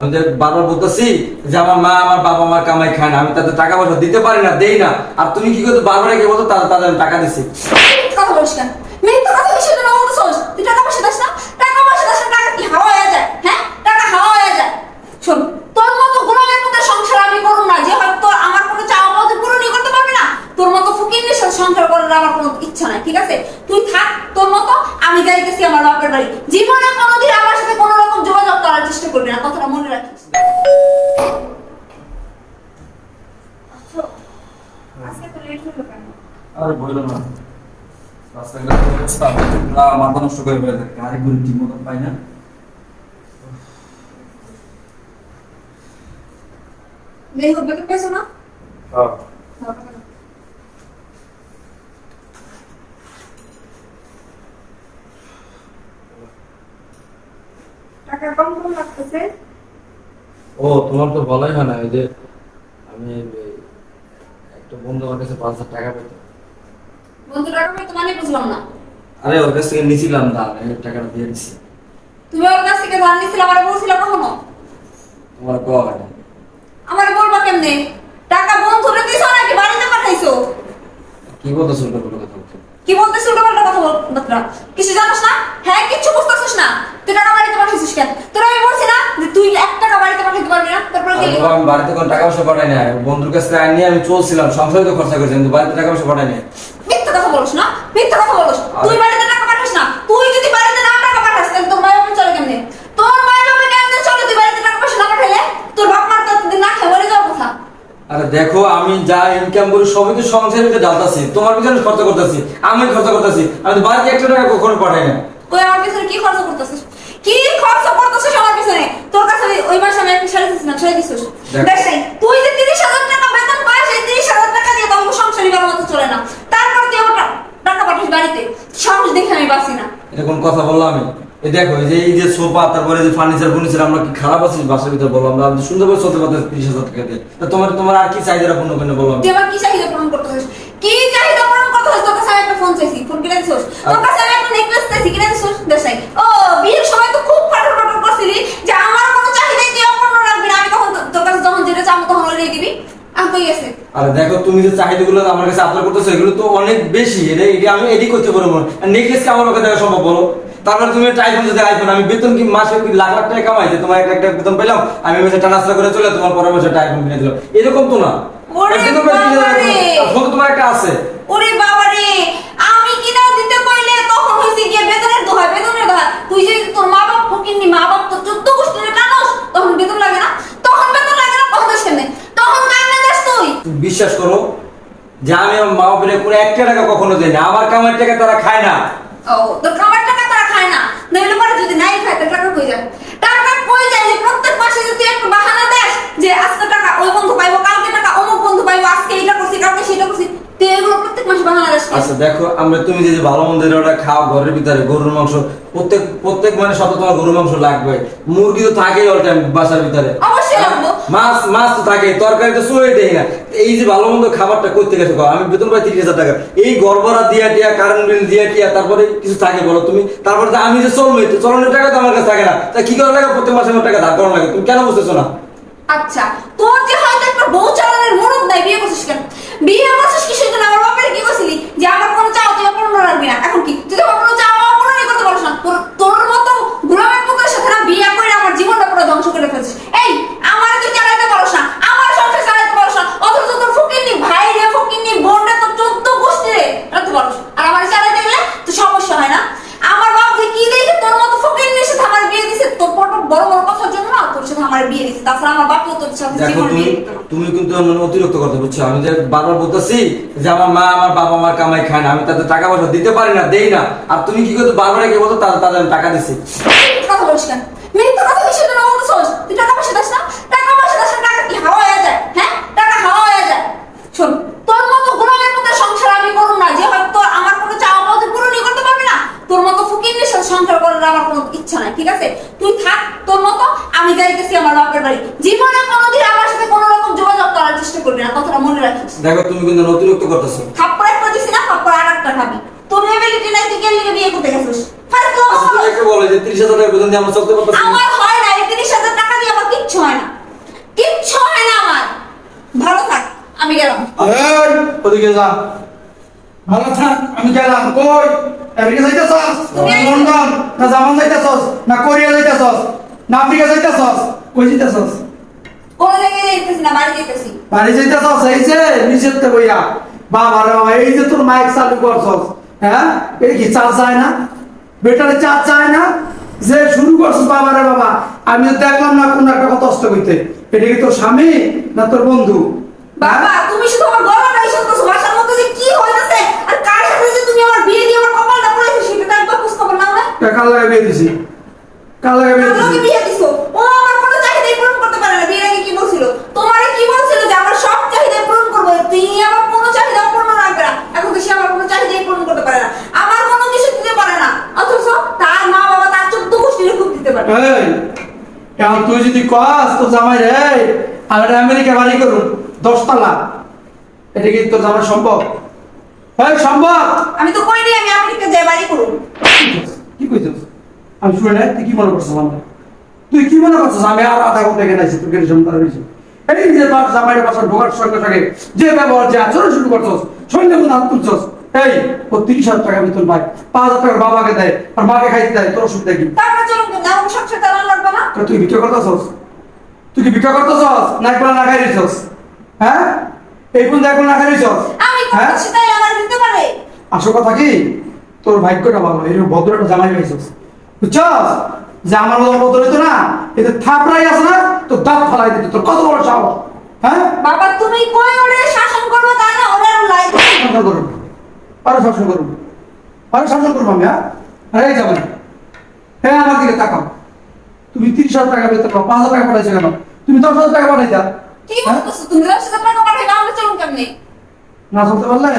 বারবার বলতেছি যে আমার মা আমার বাবা আমার কামাই খায় না, আমি তাদের টাকা পয়সা দিতে পারি না, দেই না। আর তুমি কি করতে, বারবার কি বলতো তাদের টাকা দিছি। কথা বলিস কেন মিথ্যা কথা বলিস না বলতেছস তুই টাকা পয়সা দাস না টাকা পয়সা দাস না টাকা কি হাওয়া হয়ে যায় হ্যাঁ টাকা হাওয়া হয়ে যায় শোন তোর মতো গোলামের মতো সংসার আমি করব না যে হয়তো আমার কোনো চাওয়া পাওয়া তুই পূরণই করতে পারবি না তোর মতো ফকিরের সাথে সংসার করার আমার কোনো ইচ্ছা নাই ঠিক আছে তুই থাক তোর মতো আমি যাইতেছি আমার বাপের বাড়ি জীবনে কোনোদিন আমার সাথে কোনো রকম যোগাযোগ করার চেষ্টা করবি না কথাটা মনে রাখিস আজকে তো লেট হলো কেন আরে না মাথা নষ্ট করে ফেলে থাকে আরেক গুলি ঠিক মতন পাই না মেয়ে হবে কি পেছো না কম কম লাগতেছে ও তোমার তো বলাই হয় না যে আমি একটা বন্ধু আমার কাছে পাঁচ হাজার টাকা পেতো। বন্ধু টাকা পেয়ে মানে বুঝলাম না। আরে ওর কাছ থেকে দাম এই টাকাটা দিয়ে দিচ্ছি তুমি ওর কাছ থেকে ধার নিছিলে আমারে বলছিলে কখনো? তোমার কোয়া না বলবা কেমনে? টাকা বন্ধুরে দিছো নাকি বাড়িতে পাঠাইছো? কি বলতেছো ওটা বলে কথা বলছো? কি বলতেছ উল্টো পাল্টা কথা বলতরা কিছু জানোস না? হ্যাঁ কিচ্ছু বুঝতেছিস না। তুই টাকা বাড়িতে পাঠাইছিস কেন? তোর আমি বলছি না যে তুই এক টাকা পারবি না তারপরে আমি বাড়িতে কোনো টাকা পয়সা পাঠাই না বন্ধুর কাছ নিয়ে আমি চলছিলাম সংসারে তো খরচা করছি কিন্তু বাড়িতে টাকা পয়সা পাঠাই না মিথ্যা কথা বলছ না মিথ্যা কথা বলছ তুই বাড়িতে টাকা পাঠাস না তুই যদি বাড়িতে না টাকা পাঠাস তাহলে তোর মায়ের চলে কেমনে? তোর মায়ের বাবা কেমনে চলে তুই বাড়িতে টাকা পয়সা না পাঠাইলে তোর বাপ মার তো এতদিন না খেয়ে মরে যাওয়ার কথা। আরে দেখো আমি যা ইনকাম করি সবই তো সংসারের ভিতরে ঢালতাছি। তোমার পিছনে খরচা করতেছি আমি খরচা করতেছি। আমি তো বাড়িতে একটা টাকা কখনো পাঠাই না কই আমার পিছনে কি খরচা করতেছিস? কি খরচ করতেছিস আমার পিছনে? তোর কাছে ওই- মাসে আমি একটা শাড়ি দিছিলাম শাড়ি দিছিস? দেখ। তুই যে তিরিশ হাজার টাকা বেতন পাস সেই তিরিশ হাজার টাকা দিয়ে তো আমার সংসারই মতো চলে না। তারপর তুই আমার টাকা পাঠিস বাড়িতে। সাহস দেখে আমি বাঁচি না। এটা কোন কথা বললাম আমি? এই দেখো এই যে এই যে সোফা তারপরে যে ফার্নিচার ফার্নিচার আমরা কি খারাপ আছি? বাসার ভিতরে বললাম আমরা আমি সুন্দর করে চলতে পারতেছি তিরিশ হাজার টাকা দিয়ে। তোমার তোমার আর কি চাহিদা পূর্ণ করে বললাম তুই আমার কি চাহিদা পূরণ করতে কি চাহিদা পূরণ করতে একটা ফোন চাইছি ফোন কিনে দিছিস? তোর কাছে আমি একটা নেকলেস চাইছি কিনে দিছিস? দেশাই ও বিয়ের সময় তো খুব ফাটল ফাটল করছিলি যে আমার কোনো চাহিদাই তুই অপূর্ণ রাখবি না। আমি তখন তোর কাছে যখন যেটা চাবো তখন ওই দিবি আমি কই গেছে? আর দেখো তুমি যে চাহিদাগুলো আমার কাছে আবদার করতেছো এগুলো তো অনেক বেশি। এটা এটা আমি এডিট করতে পারব না। নেকলেস আমার কাছে দেখা সম্ভব বলো? তারপরে তুমি একটা আইফোন যদি আইফোন আমি বেতন কি মাসে লাখ লাখ টাকা কামাই? যে তোমার একটা একটা বেতন পেলাম আমি মাসে ট্রান্সফার করে চলে তোমার পরের মাসে একটা আইফোন কিনে দিলাম। এরকম তো না। ফোন তোমার একটা আছে। ওরে বাবা রে আমি কিনা দিতে কইলে তখন হইছে গিয়ে বেতনের দোহা বেতনের দোহা। তুই যে তোর মা বাপ ফকিননি মা বাপ তো চোদ্দ গোষ্ঠীর কানস তখন বেতন লাগে না? তখন বেতন লাগে না তখন কেমনে তখন কান্না দেশ তুই বিশ্বাস করো যে আমি আমার মা বাপের কোনো একটা টাকা কখনো দেই না আমার কামার টাকা তারা খায় না। ও তোর খাবার টাকা তারা খায় না নইলে পরে যদি নাই খায় তাহলে টাকা কই যায় টাকা কই যায় যে প্রত্যেক মাসে যদি একটু বাহানা দেস যে আজকে টাকা ওই বন্ধু পাইবো কালকে টাকা অমুক বন্ধু পাইবো আজকে এটা করছি কালকে সেটা করছি তুই এগুলো প্রত্যেক মাসে বাহানা দেস কেন? আচ্ছা দেখো আমরা তুমি যে ভালো মন্দির ওটা খাও ঘরের ভিতরে গরুর মাংস প্রত্যেক প্রত্যেক মানে সপ্তাহে তোমার গরুর মাংস লাগবে। মুরগি তো থাকেই অল টাইম বাসার ভিতরে। অবশ্যই লাগবো। মাছ মাছ তো থাকে তরকারি তো দেই না। এই যে ভালো মন্দ খাবারটা করতে গেছো গো, আমি বেতন পাই তিরিশ হাজার টাকা। এই গড়বড়া দিয়া টিয়া কারেন্ট বিল দিয়া টিয়া তারপরে কিছু থাকে বলো তুমি? তারপরে আমি যে চলবো চলনের টাকা তো আমার কাছে থাকে না। তা কি করার লাগে? প্রত্যেক মাসে আমার টাকা ধার করার লাগে। তুমি কেন বুঝতেছো না? আচ্ছা তোর যে হয়তো একটা বউ চালানোর মরদ নাই বিয়ে করছিস কেন? বিয়ে করছিস আমার বাপের কি করছিলি? যে আমার কোনো চাও তুই অপূর্ণ রাখবি না। এখন কি? তুই আমার কোনো চাও অপূর্ণই করতে পারছিস না। তোর তোর মতো গোলামের পুকুরের সাথে না বিয়ে করে আমার জীবনটা পুরো ধ্বংস করে ফেলছিস। এই, আমার তুই চালাতে পারছ না আমার সংসার চালাতে পারছ না অথচ তোর ফকিরনি ভাই রে ফকিরনি বোন রে তোর চোদ্দ গোষ্ঠী রে রাখতে পারছ আর আমার চালাতে গেলে তো সমস্যা হয় না আমার বাপ যে কি দেখে তোর মতো ফকিরনির সাথে আমার বিয়ে দিছে তোর বড় বড় বড় কথার জন্য না তোর সাথে আমার বিয়ে দিছে তাছাড়া আমার বাপও তোর সাথে দেখো জীবন তুমি বিয়ে দিত না। তুমি কিন্তু মানে অতিরিক্ত কথা বুঝছ আমি যে বারবার বলতেছি যে আমার মা আমার বাবা আমার কামাই খায় না, আমি তাদের টাকা পয়সা দিতে পারি না, দেই না। আর তুমি কি করতে বারবার কে বলতো তাদের তাদের টাকা দিছি। কেন? হয়ে শোন, তোর না আমার কোনো করতে তোর মতো সংসার করার কোনো ইচ্ছা নাই, ঠিক আছে? তুই থাক, তোর মতো, আমি যাইতেছি আমার বাপের বাড়ি। জীবনে কোনোদিন মনে রাখিস। দেখো তুমি কিন্তু অতিরিক্ত করতেছো। থাপ্পড় একটা দিছি না থাপ্পড় আর একটা খাবি। তোর এবিলিটি নাই তুই কেন বিয়ে করতে গেছিস? ফালতু আমাকে আচ্ছা, বলে যে 30000 টাকা বেতন দিয়ে আমরা চলতে পারতাম আমার হয় না 30000 টাকা দিয়ে আমার কিচ্ছু হয় না। কিচ্ছু হয় না আমার। ভালো থাক আমি গেলাম। এই ওদিকে যা। ভালো থাক আমি গেলাম। কই? আমেরিকা যাইতাছস? লন্ডন? না জামান যাইতাছস? না কোরিয়া যাইতাছস? না আফ্রিকা যাইতাছস? কই যাইতাছস? কোনো জায়গায় যেতেছি না বাড়ি যেতেছি বাড়ি যাইতেছস এই যে নিচের তে বাবা রে বাবা এই যে তোর মাইক চালু করছস হ্যাঁ? এই কি চার্জ যায় না? বেটারে চার্জ যায় না? যে শুরু করছস বাবা রে বাবা আমি দেখলাম না কোন একটা কথা অস্ত কইতে। এটা কি তোর স্বামী না তোর বন্ধু? বাবা তুমি শুধু আমার মধ্যে যে কি হইতাছে? আর কার সাথে যে তুমি আমার বিয়ে দিয়ে আমার কপালটা পড়েছো সেটা তো একবার খোঁজ খবর নাও না লাগে বিয়ে দিছি? কার লগে দিছি? বিয়ে দিছো ও আমার কোনো চাহিদাই পূরণ করতে পারে না বিয়ের আগে কি বলছিল তোমারে কি বলছিল যে আমার সব চাহিদা পূরণ করব তুই আমার কোনো চাহিদা পূরণ রাখবে না এখন তো সে আমার কোনো চাহিদাই পূরণ করতে পারে না আমার কোনো কিছু দিতে পারে না অথচ তার মা বাবা তার চোদ্দ গোষ্ঠীর খুব দিতে পারে এই এখন তুই যদি কস তোর জামাই রে আমি একটা আমেরিকা বাড়ি করুন দশতলা। এটা কি তোর জামাই সম্ভব? এই সম্ভব! আমি তো কইনি আমি আমেরিকা যাই বাড়ি করুন কি কইছিস? আমি শুনে নাই তুই কি মনে করছিস আমরা তুই কি মনে করছিস? আমি আর আধা ঘণ্টা এখানে আছি তোর গেলে সন্তান হয়েছে। এই যে তোর জামাইয়ের বাসার ঢোকার সঙ্গে সঙ্গে যে ব্যবহার যে আচরণ শুরু করছস সৈন্য কোন হাত তুলছস এই ও তিরিশ হাজার টাকা বেতন পায় পাঁচ হাজার টাকা বাবাকে দেয় আর মাকে খাইতে দেয় তোর অসুবিধা কি? তারপরে আমার সংসার চালান লাগবে না? তা তুই ভিক্ষা করতেছস? তুই কি ভিক্ষা করতেছস? না একবার না খাই দিছস? হ্যাঁ? এই একবার না খাই দিছস? হ্যাঁ? তাই আমার দিতে পারে। আসল কথা কি? তোর ভাগ্যটা ভালো এরকম ভদ্র একটা জামাই পাইছস। বুঝছস? যে আমার মতো ভদ্র হইতো না এতে থাপড়াই আছে না তোর দাঁত ফালাই দিত তোর কত বড় সাহস? হ্যাঁ? বাবা তুমি কই ওরে শাসন করবে তা না ওরে শাসন করুন আরও শাসন করুন। আরও শাসন করব আমি হ্যাঁ? এই যাবেন হ্যাঁ আমার দিকে তাকাও। তুমি তিরিশ হাজার টাকা বেতন পাও পাঁচ হাজার টাকা পাঠাইছো কেন? তুমি দশ হাজার টাকা পাঠাইছা কি? তুমি? দশ হাজার টাকা পাঠাইলে আমরা চলুন কেমনি? না চলতে পারলে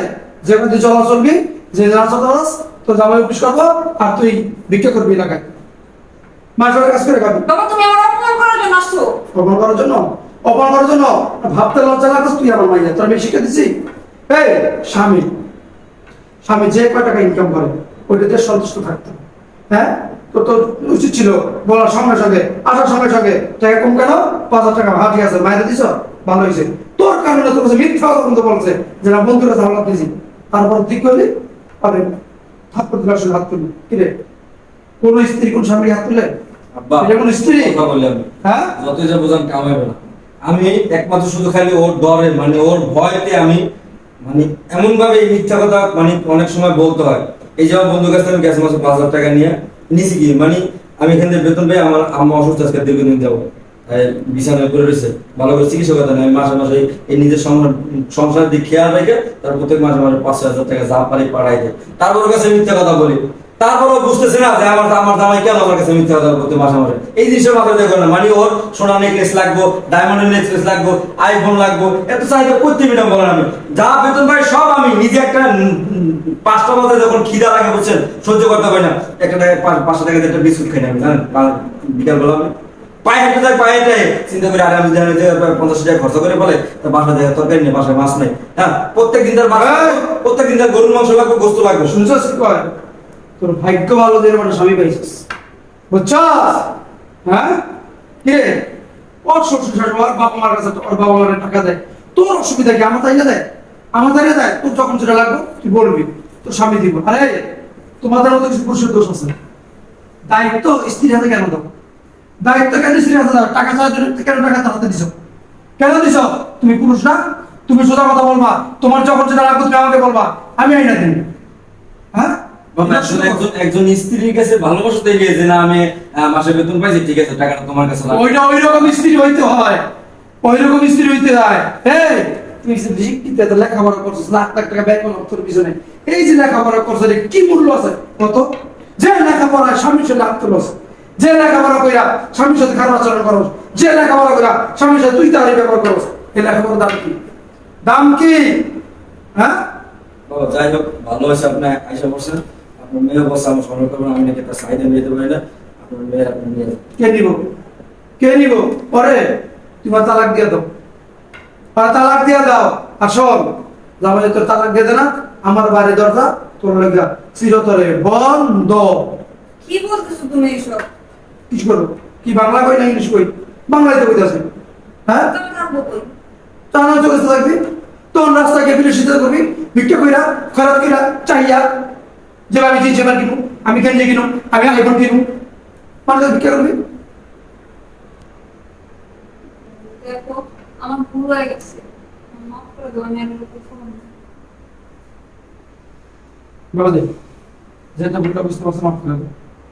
যে মধ্যে চলা চলবি যে না চলতে পারস তোর জামাই অফিস করব আর তুই ভিক্ষা করবি এলাকায়। কাজ করে খাবি। বাবা তুমি আমার অপমান করার জন্য আসছো? অপমান করার জন্য? অপমান করার জন্য? ভাবতে লজ্জা লাগছ তুই আমার মাইয়া তোর আমি শিখে দিছি। এই স্বামী স্বামী যে কয় টাকা ইনকাম করে ওইটাতে সন্তুষ্ট থাকতো। হ্যাঁ? তো তোর উচিত ছিল বলার সঙ্গে সঙ্গে আসার সঙ্গে সঙ্গে টাকা কম কেন? পাঁচ হাজার টাকা হ্যাঁ ঠিক আছে মায়ের দিছ? ভালো হয়েছে। তোর কারণে তোর মিথ্যা কথা বলতে বলছে যে না বন্ধুরা ঝামেলা দিয়েছি তারপর ঠিক করলি? পারে হাত করতে আসলে হাত তুললি। কিরে কোন স্ত্রী কোন স্বামীর হাত তুলে কোন স্ত্রী? কথা বললে আমি। হ্যাঁ? যতই যা বোঝান কামাইবে না। আমি একমাত্র শুধু খালি ওর ডরে মানে ওর ভয়তে আমি মানে এমন ভাবে মিথ্যা কথা মানে অনেক সময় বলতে হয়। এই যে আমার বন্ধুর কাছে আমি গ্যাস মাসে পাঁচ হাজার টাকা নিয়ে নিছি কি? মানে আমি এখান থেকে বেতন পেয়ে আমার আম্মা অসুস্থ আজকে দীর্ঘদিন যাব। বিছানায় করে রয়েছে। ভালো করে চিকিৎসা করতে নেই মাসে মাসে এই নিজের সংসার সংসারের দিকে খেয়াল রেখে তার প্রত্যেক মাসে মাসে পাঁচ হাজার টাকা যা পারি পাড়াই দেয়। তারপর কাছে মিথ্যা কথা বলি। তারপরও বুঝতেছে না যে আমার আমার জামাই কেন আমার কাছে মিথ্যা কথা বলতে মাসে মাসে এই জিনিসের মাথায় দেখো না মানে ওর সোনা নেকলেস লাগবো ডায়মন্ডের নেকলেস লাগবো আইফোন লাগবো এত চাহিদা করতে মিটাম বলেন আমি। যা বেতন পাই সব আমি নিজে একটা পাঁচটা মাথা যখন খিদা লাগে বুঝছেন সহ্য করতে পারি না। একটা পাঁচশো টাকা একটা বিস্কুট খাই না আমি জানেন? বিকাল বেলা আমি। পায়ে হেঁটে যাই পায়ে হেঁটে চিন্তা করে আরে আমি যে পঞ্চাশ টাকা খরচ করে বলে তা বাসা তরকারি নেই বাসায় মাছ নেই। হ্যাঁ প্রত্যেক দিন তার প্রত্যেক দিন তার গরুর মাংস লাগবে গোস্ত লাগবে। কয়? তোর ভাগ্য ভালো যে মানে স্বামী পাইছিস। বুঝছস? হ্যাঁ? কে? ওর শ্বশুর শাশুড়ি, ওর বাবা মার কাছে ওর বাবা মার টাকা দেয়। তোর অসুবিধা কি? আমার তাইলে দেয়। আমার তাইলে দেয়। তোর যখন যেটা লাগবে, তুই বলবি। তোর স্বামী দিব। আরে, তোমাদের মতো কিছু পুরুষের দোষ আছে। দায়িত্ব স্ত্রীর হাতে কেন দেবো? দায়িত্ব কেন স্ত্রীর হাতে দাও টাকা চাওয়ার জন্য কেন টাকা তার হাতে দিছ? কেন দিছ? তুমি পুরুষ না? তুমি সোজা কথা বলবা। তোমার যখন যেটা লাগবে তুমি আমাকে বলবা। আমি আইনা দিন একজন স্ত্রীর কাছে ভালোবাসা তৈরি হয়েছে না আমি মাসে বেতন পাইছি ঠিক আছে টাকাটা তোমার কাছে ওইটা ওই রকম স্ত্রী হইতে হয়। ওই রকম স্ত্রী হইতে হয়। এই তুই যে শিক্ষিত এত লেখাপড়া করছিস লাখ লাখ টাকা করলাম তোর পিছনে। এই যে লেখাপড়া করছিস এর কি মূল্য আছে? কত যে লেখাপড়া স্বামীর সাথে হাত তুলস যে লেখাপড়া কইরা স্বামীর সাথে খারাপ আচরণ করস যে লেখাপড়া কইরা স্বামীর সাথে তুই তাহারি ব্যবহার করস এই লেখাপড়ার দাম কি? দাম কি? হ্যাঁ? বাবা যাই হোক ভালো হয়েছে আপনি আইসা বলছেন আপনার মেয়ে বসে আমার করবেন আমি নাকি তার চাহিদা মেয়েতে পারি না। আপনার মেয়ের আপনি নিয়ে কে নিব? কে নিব? পরে। তোমার তালাক দিয়ে দাও। আর তালাক দিয়ে দাও। আর শোন জামাই তোর তালাক দিয়ে না আমার বাড়ি দরজা তোর লেগা চিরতরে বন্ধ। কি বলতেছো তুমি এইসব কিছু করব কি বাংলা কই না ইংলিশ কই? বাংলায় তো কইতাছে। হ্যাঁ? তুমি থাকব কই? টানা চোখে থাকবি। তো তখন রাস্তায় করবি। ভিক্ষা কইরা খরাত কইরা চাইয়া যে আমি জিন্স এবার কিনু আমি গেঞ্জি কিনু আমি আইফোন কিনু মানুষ ভিক্ষা করবি আমার ভুল হয়ে গেছে যেটা ভুলটা বুঝতে পারছ মাফ করে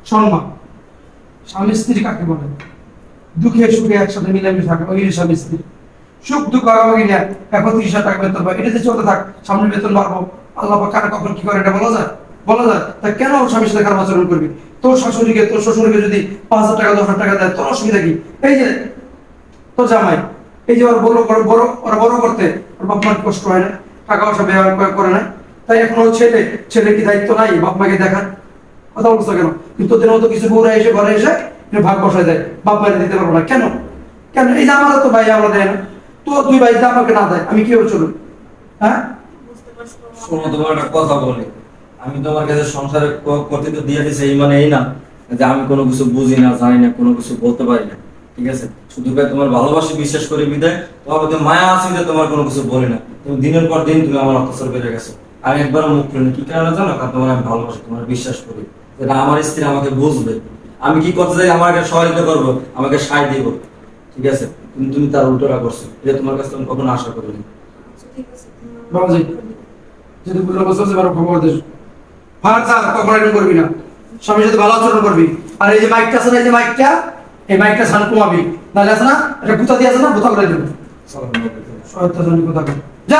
সম্মান স্বামী স্ত্রী কাকে বলে দুঃখে সুখে একসাথে মিলেমিশে থাকা ওই স্বামী স্ত্রী সুখ দুঃখ আগামী নিয়ে এখন তিরিশ হাজার টাকা বেতন পাই এটা যে চলতে থাক সামনে বেতন বাড়বো আল্লাহ কারা কখন কি করে এটা বলা যায় বলা যায়, তা কেন স্বামীর সাথে খারাপ আচরণ করবি? তোর শাশুড়িকে, তোর শ্বশুরকে যদি পাঁচ হাজার টাকা, দশ হাজার টাকা দেয়, তোর অসুবিধা কি? এই যে, তোর জামাই, এই যে ওর বড় বড় ওরা বড় করতে, ওর বাপ মার কষ্ট হয় না, টাকা পয়সা ব্যবহার করে- না। তাই এখন ওর ছেলে ছেলে কি দায়িত্ব নাই? বাপ মাকে দেখার। কথা বলছো কেন? কিন্তু তোদের মতো কিছু বউরা এসে ঘরে এসে ভাগ বসায় দেয়। বাপ মায়ের দিতে পারব না। কেন? কেন? এই যে আমারও তো ভাই আমরা দেয় না। তো দুই ভাই আমাকে না দেয়, আমি কি চলুন হ্যাঁ? শোনো, তোমার একটা কথা বলি। আমি তোমার কাছে সংসারে ক- করতে তো দিয়ে দিছি, এই মানে এই না যে আমি কোনো কিছু বুঝি না, জানি না, কোনো কিছু বলতে পারি না। ঠিক আছে? শুধু তোমার ভালোবাসি, বিশ্বাস করে, বিদায়। তোমার প্রতি মায়া আছে যে তোমার কোনো কিছু বলি না। তুমি দিনের পর দিন তুমি আমার অত্যাচার করে গেছো। আমি একবার মুখ খুলিনি কি কারণে জানো? কারণ তোমার আমি ভালোবাসি, তোমার বিশ্বাস করি। যে না আমার স্ত্রী আমাকে বুঝবে। আমি কি করতে চাই? আমাকে সহযোগিতা করব, আমাকে সায় দিব। ঠিক আছে? কিন্তু তুমি তার উল্টোটা করছ। এটা তোমার কাছে আমি কখনো আশা করিনি। বাবাজি, যদি বসে বারো খবর দিস ফার কখনো এরকম করবি না। স্বামীর সাথে ভালো আচরণ করবি। আর এই যে মাইকটা আছে না এই যে মাইকটা এই মাইকটা সান কমাবি নাহলে আছে না এটা গুতা দিয়ে আছে না গুতা করে দেবে। সহায়তা জন্য কথা যা!